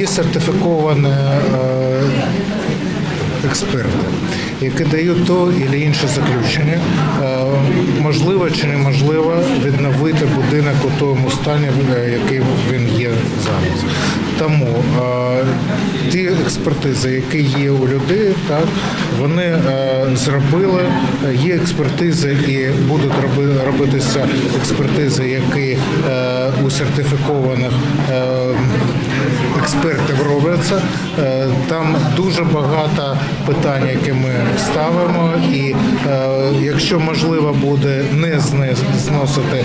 Є сертифіковані е, експерти, які дають то або інше заключення, е, можливо чи неможливо відновити будинок у тому стані, е, який він є зараз. Тому ті експертизи, які є у людей, так вони зробили. Є експертизи і будуть роби- робитися експертизи, які у сертифікованих експертів робляться. Е, Там дуже багато питань, які ми ставимо, і е, якщо можливо буде не зносити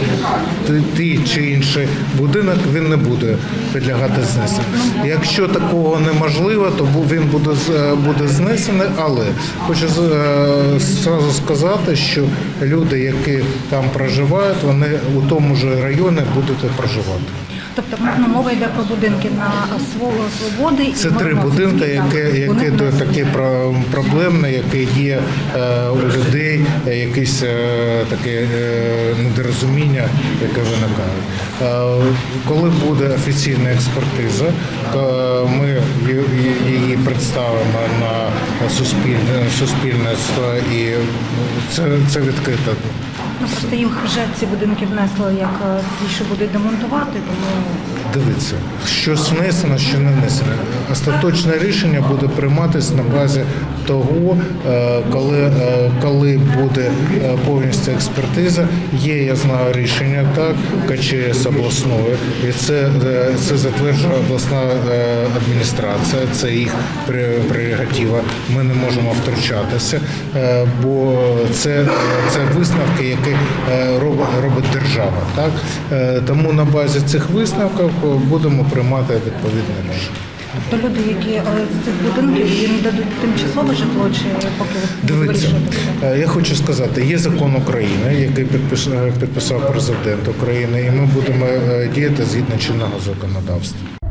ті- чи інші будинок, він не буде підлягати знесенню. Якщо такого неможливо, то він буде е, буде знесений, але хочу зразу сказати, що люди, які там проживають, вони у тому ж районі будуть проживати. Тобто ну, мова йде про будинки на Сво- свободи і Це три будинки, які до- такі про- проблемні, які є е, у людей, е, якісь е, таке е, недорозуміння, яке виникає. Е, коли буде офіційна експертиза, то ми її представимо на суспільне суспільництво, і це, це відкрито. Ну, просто їм вже ці будинки внесли як ті, що будуть демонтувати, тому Дивіться, що внесено, що не внесено. Остаточне рішення буде прийматися на базі того, е, коли, е, коли буде е, повністю експертиза. Є, я знаю, рішення так, КЧС обласної, і це, це затверджує обласна адміністрація, це їх пре- прерогатива. Ми не можемо втручатися, бо це, це висновки, які робить, держава. Так? Тому на базі цих висновків будемо приймати відповідне рішення. То люди, які е, з цих будинків їм дадуть тимчасове житло, чи поки Дивиться, Дивіться, е, я хочу сказати, є закон України, який е, підписав президент України, і ми будемо діяти згідно чинного законодавства.